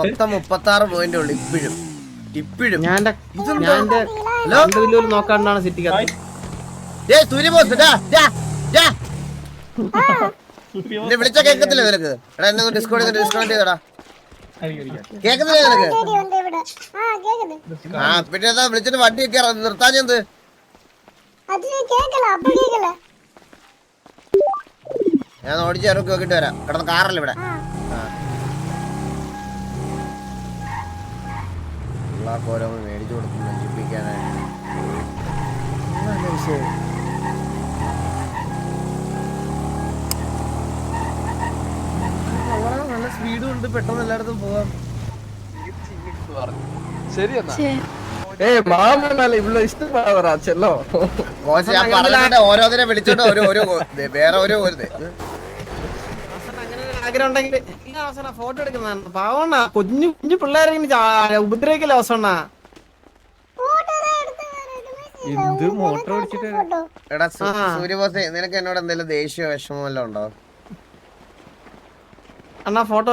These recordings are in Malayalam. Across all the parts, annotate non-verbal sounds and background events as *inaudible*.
മൊത്തം മുപ്പത്തി ആറ് പോയിന്റ് ഉള്ളു ഇപ്പോഴും. ഞാൻ ഞാൻ നോക്കാണ്ടാണ് സിറ്റി വിളിച്ച എടാ എന്നെ ചെയ്തടാ. ആ പിന്നെ വിളിച്ചിട്ട് വണ്ടി ഒക്കെ നിർത്താൻ എന്ത്? ഞാൻ ഓടിച്ച് നോക്കിട്ട് വരാം. കിടന്ന് കാറല്ല ഇവിടെ? പിള്ളേർക്ക് ഓരോന്ന് മേടിച്ചു കൊടുക്കും നശിപ്പിക്കാനായിട്ട്. നല്ല വിഷയം നല്ല സ്പീഡും ഉണ്ട്. പെട്ടെന്ന് എല്ലായിടത്തും പോവാം ശരി എന്നാ. ഏ മാമനല്ല ഇവിടെ ഇഷ്ടമാവറാ ചെല്ലോ. ഓരോന്നിനെ വിളിച്ചോണ്ട് ഒരു ഒരു വേറെ ഒരു ഒരു ദേ. അവസാനം അങ്ങനെ ഒരു ആഗ്രഹം ഉണ്ടെങ്കിൽ ഫോട്ടോ എടുക്കുന്നതാണ്. പാവണ്ണ കുഞ്ഞു കുഞ്ഞു പിള്ളേരെ ഉപദ്രവിക്കല അവസണ്ണ എന്ത് മോട്ടർ ഓടിച്ചിട്ട് എടാ സൂര്യബോസേ നിനക്ക് എന്നോട് എന്തെങ്കിലും ദേഷ്യ വിഷമം വല്ലതും ഉണ്ടോ? അണ്ണാ ഫോട്ടോ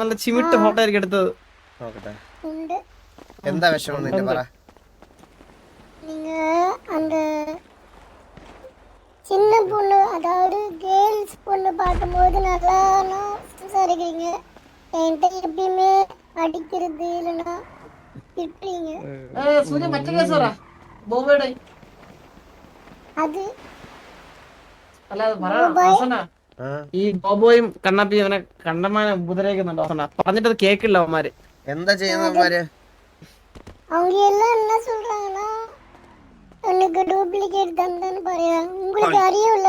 നല്ല ചിമിട്ട് ഫോട്ടോ ആയിരിക്കും എടുത്തത്. എന്താ വിഷമം നിന്റെ പറ? சின்ன பொண்ணு அதாவது கேர்ள்ஸ் பொண்ணு பார்க்கும்போது நல்லா சம்சாரிக்கிறீங்க என்கிட்ட எப்பயுமே அடிக்கிறது இல்லைன்னா திட்டுறீங்க സൂര്യ മറ്റേ കേസ് പറ ബോബയുടെ அது അല്ലാതെ പറ അവസാന ആ, ഈ ബോബോയും കണ്ണാപ്പി അവനെ കണ്ടമാനെ ഉപദ്രവിക്കുന്നുണ്ട് അവസാന പറഞ്ഞിട്ട് അത് കേക്കില്ല അവന്മാര് എന്താ ചെയ്യുന്നവന്മാര് அவங்க எல்லாம் என்ன சொல்றாங்கன்னா எனக்கு டூப்ளிகேட் தந்தன்னு പറയാം உங்களுக்கு അറിയൂല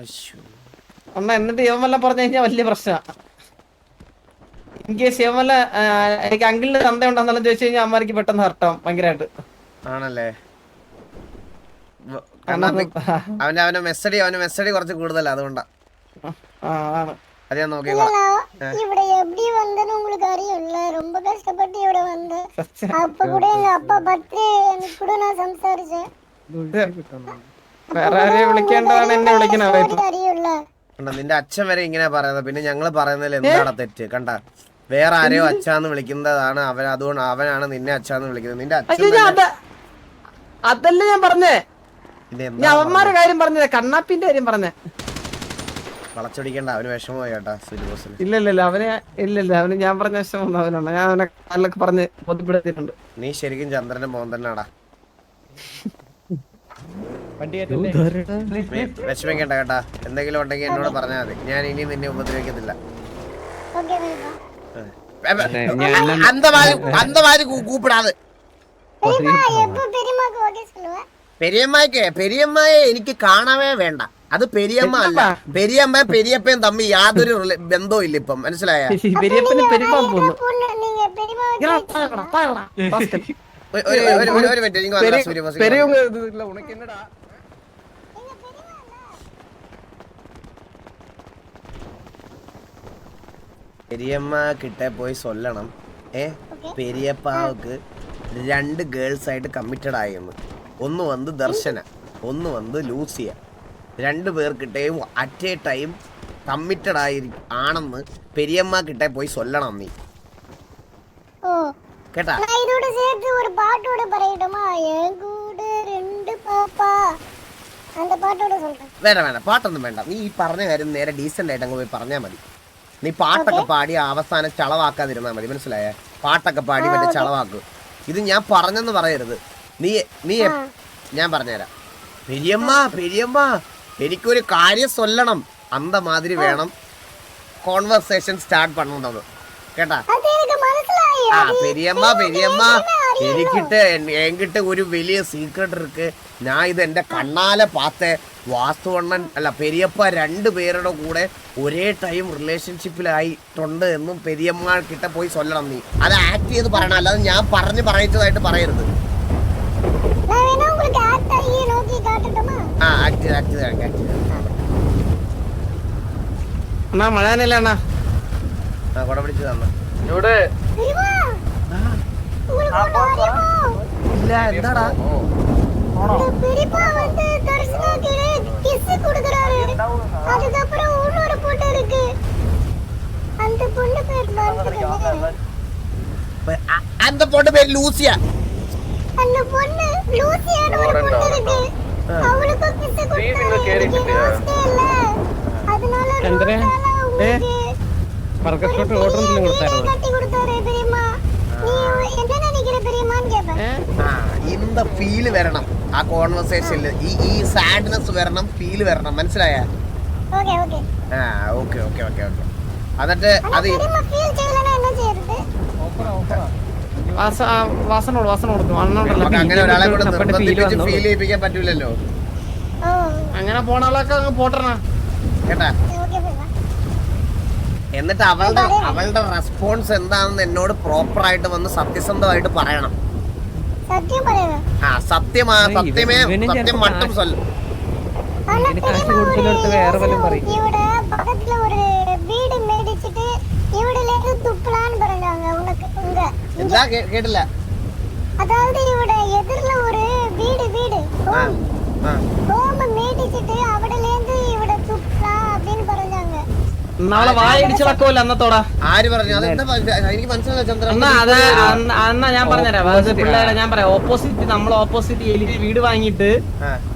അശ്ശോ. അണ്ണ എന്നിട്ട് യവമല്ല പറഞ്ഞു കഴിഞ്ഞാൽ വലിയ പ്രശ്നമാണ് ഇൻ കേസ് യവമല്ല എനിക്ക് അങ്കിളിന് തന്ത ഉണ്ടെന്നെല്ലാം ചോദിച്ചു കഴിഞ്ഞാൽ അമ്മമാർക്ക് പെട്ടെന്ന് ഹർട്ടാവും ഭയങ്കരമായിട്ട് ആണല്ലേ വ- കണ്ണാപ്പി അവന്റെ അവന്റെ മെസ്സടി അവന്റെ മെസ്സടി കുറച്ച് കൂടുതലാ അതുകൊണ്ടാ ആ ആണ് അത് ഞാൻ നോക്കിക്കോളാം ഇവിടെ எப்படி வந்தேன்னு உங்களுக்கு அறியும்ல ரொம்ப கஷ்டப்பட்டு ഇവിടെ வந்தேன் அப்ப கூட எங்க அப்பா பர்த்டே எனக்கு கூட நான் சம்சாரிச்சேன் നിന്റെ അച്ഛൻ വരെ ഇങ്ങനെ പറയുന്നത്. പിന്നെ ഞങ്ങൾ പറയുന്നതിൽ എന്താണ് തെറ്റ്? കണ്ട? വേറെ ആരെയോ അച്ഛാന്ന് വിളിക്കുന്നതാണ് അവൻ. അതുകൊണ്ട് അവനാണ് നിന്നെ അച്ഛാന്ന് വിളിക്കുന്നത്. നിന്റെ അച്ഛൻ അതല്ല ഞാൻ പറഞ്ഞേ. അവന്മാരെ കാര്യം പറഞ്ഞേ കണ്ണാപ്പിന്റെ കാര്യം പറഞ്ഞേ. ഞാൻ പറഞ്ഞ നീ ശരിക്കും ചന്ദ്രന്റെ മോൻ തന്നെയാടാ. വിഷമിക്കണ്ട കേട്ടാ. എന്തെങ്കിലും ഉണ്ടെങ്കിൽ എന്നോട് പറഞ്ഞാൽ മതി. ഞാൻ ഇനി നിന്നെ ഉപദ്രവിക്കത്തില്ല. പെരിയമ്മയ്ക്ക് പെരിയമ്മയെ എനിക്ക് കാണാവേ വേണ്ട. അത് പെരിയമ്മ അല്ല. പെരിയമ്മ? പെരിയപ്പയും തമ്മിൽ യാതൊരു ബന്ധവും ഇല്ല ഇപ്പം. മനസ്സിലായ? ഒരു മിനിറ്റ് പെരിയമ്മ കിട്ടേ പോയി സൊല്ലണം. ഏ പെരിയപ്പാവക്ക് രണ്ട് ഗേൾസ് ആയിട്ട് കമ്മിറ്റഡ് ആയിരുന്നു ഒന്ന് വന്ന് ദർശന ഒന്ന് വന്ന് ലൂസിയ. രണ്ടു പേർക്കിട്ടേയും അറ്റ് എ ടൈം കമ്മിറ്റഡ് ആയി ആണെന്ന് പെരിയമ്മ കിട്ടേ പോയി സൊല്ലണം നീ. കേട്ടാ? വേണ്ട വേണ്ട. പാട്ടൊന്നും വേണ്ട. നീ ഈ പറഞ്ഞ കാര്യം നേരെ ഡീസെന്റ് ആയിട്ട് അങ്ങ് പോയി പറഞ്ഞാൽ മതി. നീ പാട്ടൊക്കെ പാടി അവസാനം ചളവാക്കാതിരുന്നാ മതി മനസ്സിലായേ? പാട്ടൊക്കെ പാടി മറ്റേ ചളവാക്കു. ഇത് ഞാൻ പറഞ്ഞെന്ന് പറയരുത്. നീ നീ ഞാൻ പറഞ്ഞുതരാം. പെരിയമ്മ പെരിയമ്മ എനിക്കൊരു കാര്യം സ്വല്ലണം അന്ത മാതിരി വേണം കോൺവെർസേഷൻ സ്റ്റാർട്ട് പണ്ടത് കേട്ടാ? ആ പെരിയമ്മ പെരിയമ്മ എനിക്കിട്ട് എൻകിട്ട് ഒരു വലിയ സീക്രട്ട് ഇருக்கு ഞാൻ ഇത് എന്റെ കണ്ണാലെ പാത്ത. വാസ്തുവണ്ണൻ അല്ല പെരിയപ്പ രണ്ട് പേരുടെ കൂടെ ഒരേ ടൈം റിലേഷൻഷിപ്പിലായിട്ടുണ്ട് എന്നും പെരിയമ്മ കിട്ട പോയി സ്വല്ലണം നീ. അത് ആക്ട് ചെയ്ത് പറയണം അല്ലാതെ ഞാൻ പറഞ്ഞ് പറയിച്ചതായിട്ട് പറയരുത്. ആ ആക്ട് ചെയ്ത് ആക്ട് ചെയ്ത് ആക്ട് ചെയ്ത്. അണ്ണാ മഴ അണ്ണാ? ആ ഇവിടെ இல்ல என்னடா பெரியப்பா வந்து தரிசனாக்கு கிஸ் கொடுக்கறாரு. அதுக்கப்புறம் இன்னொரு போட்டோ அந்த பொண்ணு பேர் லூசியா. அந்த பொண்ணு லூசியான்னு ஒரு பொண்ணு இருக்கு. அவளுக்கு கிஸ் கொடுத்தாரு அதனால பறக்க ஸ்கூட்டர் ஓட்டுறது கொடுத்தாரு ആ ഇന്ന വരണം. ആ കോൺവെർസേഷനിൽ ഈ ഈ സാഡ്നെസ് വരണം ഫീൽ വരണം. മനസ്സിലായ? Okay okay. ഓക്കെ ഓക്കെ എന്നിട്ട് അത് വാസന അങ്ങനെ ഒരാളെ ഫീൽ അങ്ങനെ പോണ എന്നിട്ട് അവളുടെ അവളുടെ റെസ്പോൺസ് എന്താണെന്ന് എന്നോട് പ്രോപ്പറായിട്ട് വന്ന് സത്യസന്ധമായിട്ട് പറയണം. ആ സത്യമാ സത്യമേ സത്യം മട്ടും സല്ല കേട്ടില്ല? அதாவது இவட எதிரில ஒரு வீடு வீடு ஹோம் மேடிச்சிட்டு அவடல இருந்து നാളെ വായടിച്ചിളക്കോല്ല അന്നത്തോടാ. ആര് പറഞ്ഞു? എനിക്ക് മനസ്സിലായില്ല ചന്ദ്രൻ അന്നാ ഞാൻ പറഞ്ഞുതരാം. പിള്ളേരെ ഞാൻ പറയാം. ഓപ്പോസിറ്റ് നമ്മൾ ഓപ്പോസിറ്റ് എലി വീട് വാങ്ങിയിട്ട്.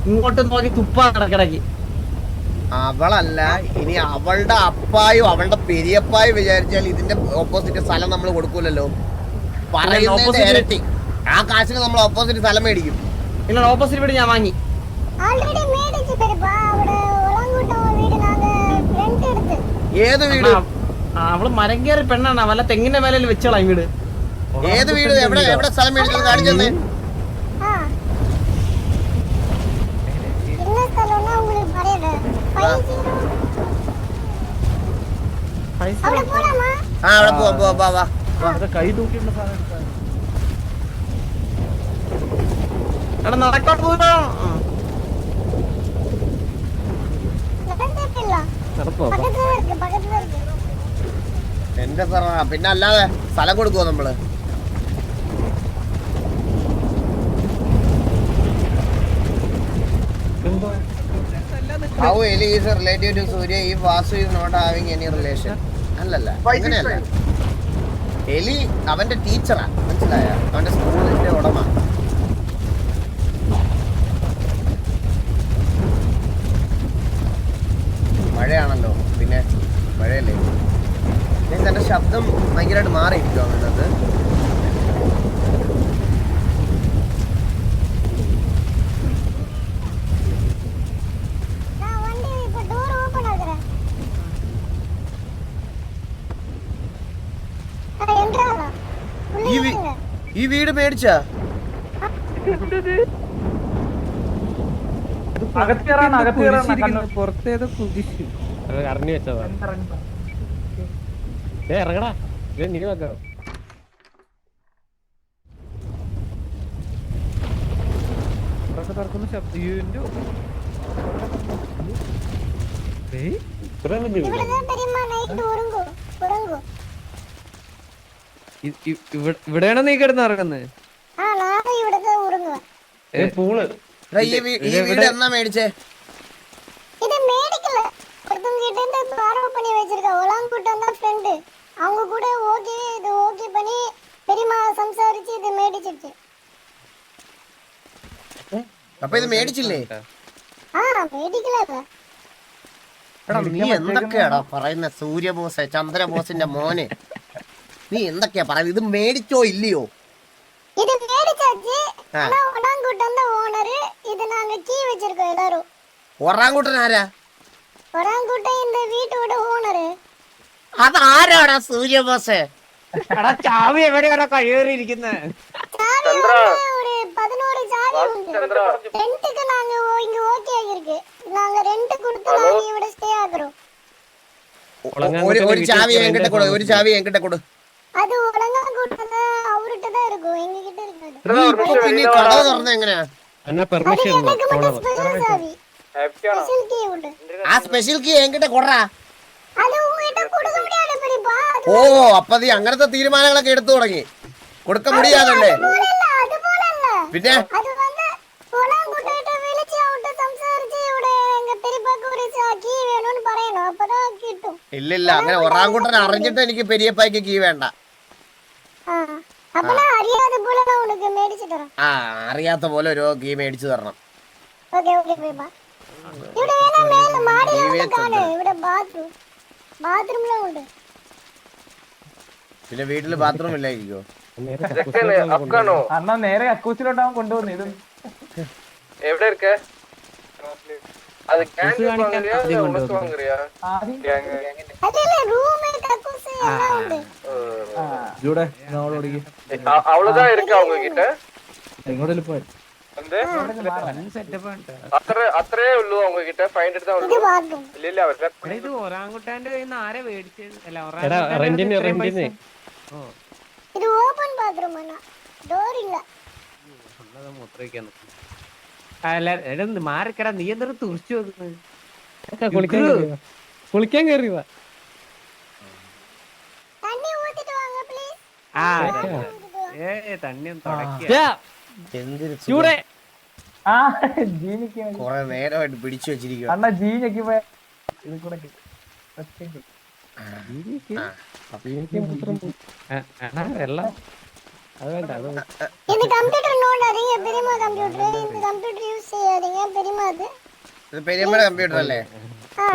ഇങ്ങോട്ട് നോക്കി തുപ്പാ കിടക്കിടക്ക് അവളല്ല ഇനി അവളുടെ അപ്പായും അവളുടെ പെരിയപ്പായും വിചാരിച്ചാൽ ഇതിന്റെ ഓപ്പോസിറ്റ് സ്ഥലം നമ്മൾ കൊടുക്കൂലല്ലോ. പറയുന്നതിന്റെ opposite- ഇരട്ടി. ആ കാശിന് നമ്മൾ ഓപ്പോസിറ്റ് സ്ഥലം മേടിക്കും. ഇല്ല ഓപ്പോസിറ്റ് വീട് ഞാൻ വാങ്ങി. ഏത് വീട്? അവൾ മരം കയറി പെണ്ണാണ്. വല്ല തെങ്ങിന്റെ മേലെ വെച്ചോളാം വീട്. ഏത് വീട്? എവിടെ എവിടെ സ്ഥലം മേടിച്ചത്? കാണിച്ചത് നടക്കാൻ പോവാ എന്റെ സാറ പിന്നെ അല്ലാതെ സ്ഥലം കൊടുക്കുവോ നമ്മൾ? ഈ Vasu is not having any relation അല്ലല്ല അങ്ങനെയല്ല. എലി അവന്റെ ടീച്ചറാ മനസ്സിലായ? അവന്റെ സ്കൂളിന്റെ ഉടമ. മഴയാണല്ലോ. പിന്നെ മഴയല്ലേ? ഞാൻ എന്റെ ശബ്ദം ഭയങ്കരമായിട്ട് മാറിയിരിക്കും അങ്ങനത് ഈ വീട് മേടിച്ചാ? പുറത്തേതോ വെച്ചതാ. ഏ ഇറങ്ങടാ. നീ വെക്കാം പറക്കുന്ന നീ കിടന്ന് ഇറങ്ങുന്നത് പൂൾ. ഈ വീ- ഈ വീട് എന്നാ മേടിച്ചേ இது மேடிக்கல ஒருத்தவங்க கிட்ட இருந்து பார்வை பண்ணி வச்சிருக்கா ஒலாங்குட்டம் தான் ஃப்ரெண்டு அவங்க கூட ஓகே இது ஓகே பண்ணி பெரியம்மா സംസാരിച്ച് ഇത് മേടിച്ചിട്ട് അപ്പൊ ഇത് മേടിച്ചില്ലേ ആ മേടിക്കലല്ല എടാ നീ എന്തൊക്കെയാടാ പറയുന്ന സൂര്യബോസ് ചന്ദ്രബോസിന്റെ മോനെ നീ എന്തൊക്കെയാ പറയുന്നത് ഇത് മേടിച്ചോ ഇല്ലയോ இது மேடிச்சாச்சு ஆ. ஆனா நாங்க கீ வச்சிருக்கோம் எல்லாரும் ஒராங்குட்டன் ஆரா ஒராங்குட்டன் இந்த வீட்டோட ஓனர் அது ஆராடா சூரியபாசே എടാ ചാവി എവിടെയാണോ കഴിയേറിയിരിക്കുന്നത് ஒரு பதினோரு சாவி உண்டு ரெண்டுக்கு நாங்க ஓ- இங்க ஓகே ஆகிருக்கு நாங்க ரெண்டு கொடுத்து நாங்க இவட ஸ்டே ஆகுறோம் ഒരു ഒരു ചാവി എൻകിട്ട കൊടു ഒരു ചാവി എൻകിട്ട കൊടു அது ஒழுங்கா கூட்டத அவர்கிட்ட தான் இருக்கும் எங்க கிட்ட இருக்காது நீ ഇപ്പൊ പിന്നെ കടവ് തുറന്ന എങ്ങനെയാ എന്നാ പെർമിഷൻ ആ സ്പെഷ്യൽ കീ എങ്കിട്ട് കൊടാ ഓ അപ്പൊ അങ്ങനത്തെ തീരുമാനങ്ങളൊക്കെ എടുത്തു തുടങ്ങി. കൊടുക്ക മുടിയാതല്ലേ? പിന്നെ? ഇല്ലില്ല അങ്ങനെ ഒറാങ്കൂട്ടൻ അറിഞ്ഞിട്ട് എനിക്ക് പെരിയപ്പായ്ക്ക് കീ വേണ്ട. ആ അറിയാത്ത പോലെ ഒരു കീ മേടിച്ചു തരണം. പിന്നെ വീട്ടിൽ ബാത്റൂം ഇല്ലായിരിക്കോ അന്നാ നേരെ അക്കൂച്ചിലോട്ടാവും കൊണ്ടുപോകുന്നത് എവിടെ ഇരിക്കേ? அது Dress കാണിക്കാൻ ആദ്യം കൊണ്ടുവന്നു. வாங்குறியா ആദ്യം அது இல்ல ரூம் கக்கூஸ் எல்லாம் ഉണ്ട് ഇവിടെ നമ്മളോട് ഓടിക്ക്. அவ்வளவுதான் இருக்கு அவங்க கிட்ட എങ്ങോട്ടേലും പോയി வந்து സെറ്റപ്പ് അത്ര അത്രേ ഉള്ളൂ அவங்க கிட்ட ഫൈവ് ഹൺഡ്രഡ് தான் இது ഉള്ളൂ பாத்ரூம் ഇല്ല ഇല്ല അവരുടെ ഇത് ഒറാങ്കുട്ടാന്റെ കയ്യിൽ നിന്ന് ആരെ മേടിച്ചത് അല്ല എടാ ഒറാങ്കുട്ടാന്റെ റെന്റിന് ഇത്രയും റെന്റിന് പൈസ? ഓ இது ஓபன் பாத்ரூம் அண்ணா டோர் இல்ல ഉള്ളത് മൂത്രമൊഴിക്കാൻ നിൽക്കും. അല്ല മാറിക്കടാ നീ എന്താ തുറച്ചു കുളിക്കാൻ കുളിക്കാൻ കയറിയതാ ആ നേരമായിട്ട് പിടിച്ചു വെച്ചിരിക്കും അണ്ണാ ജീനക്ക് ജീനക്ക്? അത് വേണ്ട അത് വേണ്ട. இந்த கம்ப்யூட்டர் நோண்டாதீங்க பெரியம்மா கம்ப்யூட்டர் இந்த கம்ப்யூட்டர் யூஸ் செய்யாதீங்க பெரியம்மா அது ഇത് പെരിയമ്മയുടെ കമ്പ്യൂട്ടർ അല്ലേ ஆ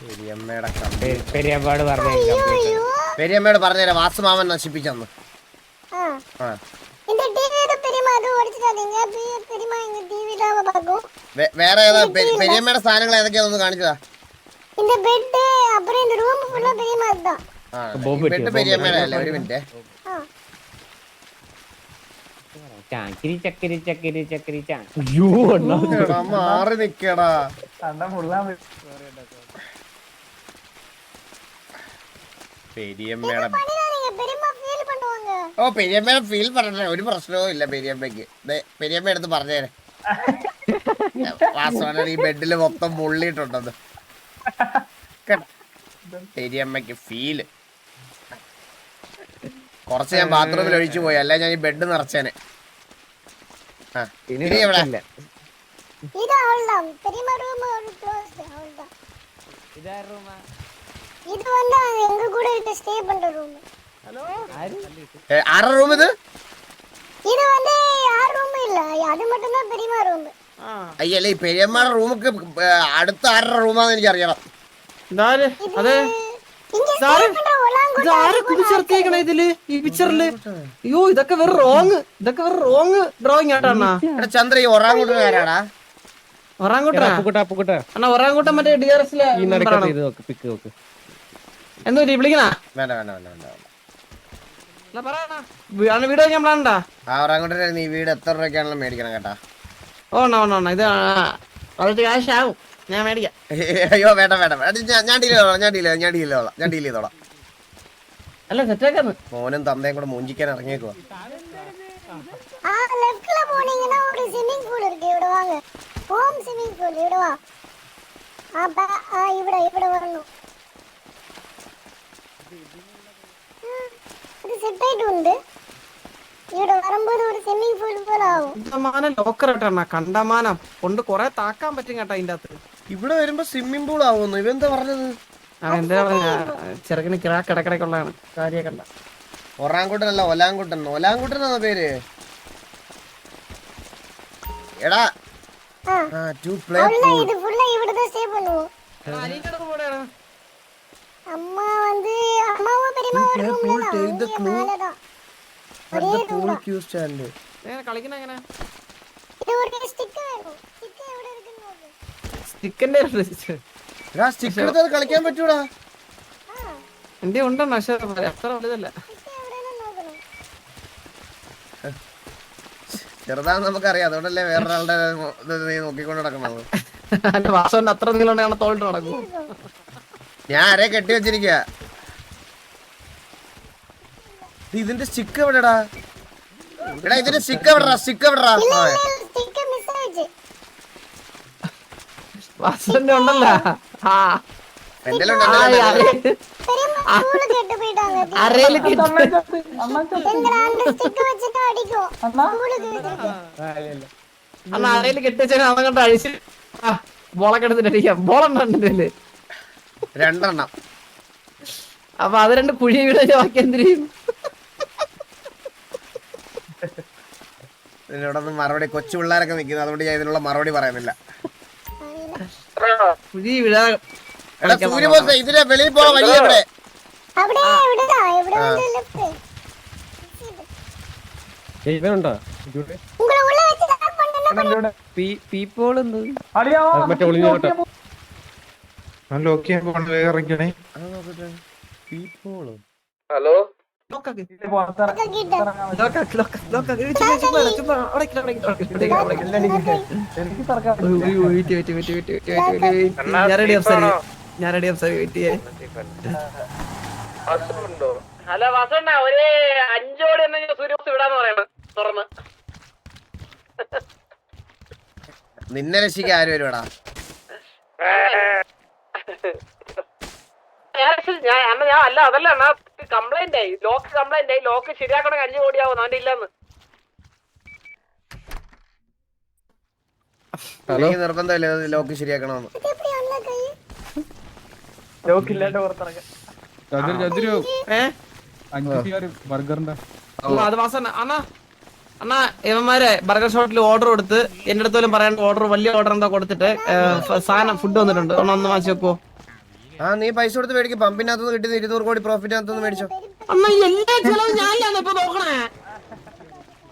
പെരിയമ്മയുടെ കമ്പ്യൂട്ടർ പെരിയപ്പാട് പറഞ്ഞു ஐயோ പെരിയമ്മയോട് പറഞ്ഞുതരാം വാസുമാമൻ നശിപ്പിച്ചെന്ന് ஆ ആ இந்த டிவி ஏதோ பெரியம்மா அது உடைச்சிடாதீங்க பெரிய- பெரியம்மா எங்க டிவி இல்லாம பார்க்கும் വേ- വേറെ ഏതാ പെരി- പെരിയമ്മയുടെ സാധനങ്ങൾ ഏതൊക്കെയാണെന്ന് കാണിച്ചതാ இந்த பெட் அப்புறம் இந்த ரூம் ஃபுல்லா பெரியம்மா அதுதான் മാറി നിക്കടാ. ഓ പെരിയമ്മയുടെ ഫീൽ പറഞ്ഞേ ഒരു പ്രശ്നവും ഇല്ല പെരിയമ്മക്ക് പെരിയമ്മ എടുത്ത് പറഞ്ഞേനെ വാസവന ഈ ബെഡിൽ മൊത്തം മുള്ളിയിട്ടുണ്ടത്. *laughs* പെരിയമ്മക്ക് ഫീൽ കുറച്ച് ഞാൻ ബാത്റൂമിൽ ഒഴിച്ചു പോയി അല്ല ഞാൻ ഈ ബെഡ് നിറച്ചേനെ ആ ഇനി എവിടെ இது அவ்வளவுதான் பெரியம்மா ரூம் ஒரு க்ளோஸ் அவ்வளவுதான் இது வந்து எங்க கூட இருக்க ஸ்டே பண்ற ரூம் ഏ, ആരുടെ റൂം ഇത് இது வந்து யார் ரூம் இல்ல அது மட்டும் தான் பெரியம்மா ரூம் അയ്യല്ല ഈ പെരിയമ്മയുടെ റൂമൊക്കെ അടുത്ത ആരുടെ റൂമാന്ന് എനിക്ക് അറിയണം ഇതാര് അതെ ഇതാരെ കുടിച്ചിറക്കിയേക്കണ ഇതിൽ? ഈ പിക്ചറിൽ അയ്യോ ഇതൊക്കെ വെറും റോങ് ഇതൊക്കെ വെറും റോങ് ഡ്രോയിങ് ആട്ടാ എടാ ചന്ദ്ര ഈ ഒറാങ്കൂട്ടൻ ആരാടാ? ഒറാങ്കൂട്ടാ അണ്ണാ ഒറാങ്കൂട്ടൻ മറ്റേ ഡി ആർ എസിലെ എന്തോ വിളിക്കണ? വേണ്ട വേണ്ട വേണ്ട വേണ്ട വീട് ഞാൻ പ്ലാനുണ്ടാ ആ ഒറാങ്കൂട്ടൻ നീ വീട് എത്ര രൂപയ്ക്കാണല്ലോ മേടിക്കണം കേട്ടാ. ഓണ ഓണ ഓണ ഇത് വളരെ ക്യാഷ് ആവും. ഞാൻ മേടിക്കാം. അയ്യോ വേണ്ട വേണ്ട ഞാൻ ഡീൽ ചെയ്തോളാം ഞാൻ ഡീൽ ഞാൻ ഡീൽ ചെയ്തോളാം ഞാൻ ഡീൽ ചെയ്തോളാം. അല്ല സെറ്റാക്കാന്ന് മോനും തന്തയും കൂടെ മുഞ്ചിക്കാൻ ഇറങ്ങിയേക്കുവാ ஆ லெஃப்ட்ல போனீங்கன்னா ஒரு ஸ்விமிங் பூல் இருக்கு இவட வாங்க ஹோம் ஸ்விமிங் பூல் இவட வா ஆ பா- ஆ இவட இவட வரணும் ம், இது செட் ஆயிட்டு உண்டு ഇവിടെ വരുമ്പോൾ ഒരു സ്വിമ്മിംഗ് പൂൾ പോലെ ആവും കണ്ടമാനം ലോക്കർ കേട്ടോ കണ്ടമാനം കൊണ്ട് കൊറേ താക്കാൻ പറ്റും കേട്ടോ അതിന്റെ അകത്ത് ഇവിടെ വരുമ്പോ സ്വിമ്മിംഗ് പൂൾ ആവുന്നു ഇവന്താ പറഞ്ഞത് അവന്റെ ചെറുക്കിന് ക്രാക്ക് ഇടക്കിടക്കുള്ളതാണ് കാര്യ കണ്ട ഒറാങ്കുട്ടനല്ല ഒലാങ്കുട്ടൻ. ഒലാങ്കുട്ടൻ എന്ന പേര്? എടാ. ടു പ്ലേ இது ஃபுல்லா இவர தான் ஸ்டே பண்ணுவோம் அம்மா வந்து அம்மாவும் பெரியம்மா ஒரு ரூம்ல தான் இந்த க்ளூ ஒரே റൂം പൂൾ ക്യൂ സ്റ്റാൻഡ് കളിക്കണ എങ്ങനെ இது ஒரு ஸ்டிக்கர் வேணும் ஸ்டிக்கர் எவ்வளவு இருக்குன்னு பாரு. സ്റ്റിക്കിന്റെ സ്റ്റിക്ക് എടുത്തത് കളിക്കാൻ പറ്റൂടാ. എന്റെ ഉണ്ടെണ്ണ പക്ഷെ അത്ര വലുതല്ല. ചെറുതാന്ന് നമുക്കറിയാം. അതുകൊണ്ടല്ലേ വേറൊരാളുടെ നീ നോക്കിക്കൊണ്ട് നടക്കണത് എന്റെ വാസവന്റെ അത്ര നീളം തോളിട്ട് നടക്കും. ഞാൻ ആരെ കെട്ടി വെച്ചിരിക്ക ഇതിന്റെ സ്റ്റിക്ക് എവിടെടാ? എടാ ഇതിന്റെ സ്റ്റിക്ക് എവിടെടാ? സ്റ്റിക്ക് എവിടെടാ? വാസന്റെ വാസവന്റെ ഉണ്ടല്ലോ. അരയിൽ അണ്ണ കെട്ടിച്ചാൽ അവൻ കണ്ട്? അഴിച്ച്. ബോളക്കെടുത്തിട്ട് അടിക്കാം. ബോളെണ്ണ രണ്ടെണ്ണം. അപ്പൊ അത് രണ്ട് കുഴി വീണ ബാക്കി എന്തിനും ഇവിടെ മറുപടി കൊച്ചു പിള്ളേരൊക്കെ നിൽക്കുന്നത് അതുകൊണ്ട് ഞാൻ ഇതിനുള്ള മറുപടി പറയുന്നില്ല. മറ്റേ ഒളിഞ്ഞോട്ടെ ഹലോ? ഞാനടി അവസാനം ഞാനടി അവസാനം വെയിറ്റ് ചെയ്യാൻ. ഹലോ വസണ്ട. ഒരു അഞ്ചോടി എന്ന് സൂര്യവസ് വിടാന്ന് പറയണം തുറന്ന്. നിന്നെ രക്ഷിക്കാൻ ആരും വരുവാടാ? ഞാൻ ഞാൻ ഞാൻ അല്ല അതല്ല അണ്ണ കംപ്ലൈന്റ് ആയി. ലോക്ക് കംപ്ലൈന്റ് ആയി. ലോക്ക് ശരിയാക്കണ അഞ്ചു കോടിയാവും അവന്റെ ഇല്ലെന്ന്. എനിക്ക് നിർബന്ധമില്ല ലോക്ക് ശരിയാക്കണമെന്ന്. ലോക്കില്ലാണ്ട് പുറത്തിറങ്ങാം അത് വാസന അണ്ണാ. അണ്ണാ ഇവന്മാരെ ബർഗർ ഷോപ്പിൽ ഓർഡർ കൊടുത്ത് എന്റെ അടുത്തോലും പറയാണ്ട് ഓർഡർ വലിയ ഓർഡർ എന്താ കൊടുത്തിട്ട് സാധനം ഫുഡ് വന്നിട്ടുണ്ട്. ഒന്ന് വാങ്ങിച്ചു വെക്കുവോ? ആ നീ പൈസ കൊടുത്ത് മേടിക്കും. പമ്പിനകത്തുനിന്ന് കിട്ടുന്ന ഇരുന്നൂറ് കോടി പ്രോഫിറ്റിനകത്തുനിന്ന് മേടിച്ചോ. എല്ലാ ചെലവും ഞാനില്ലാന്ന് ഇപ്പൊ നോക്കണേ.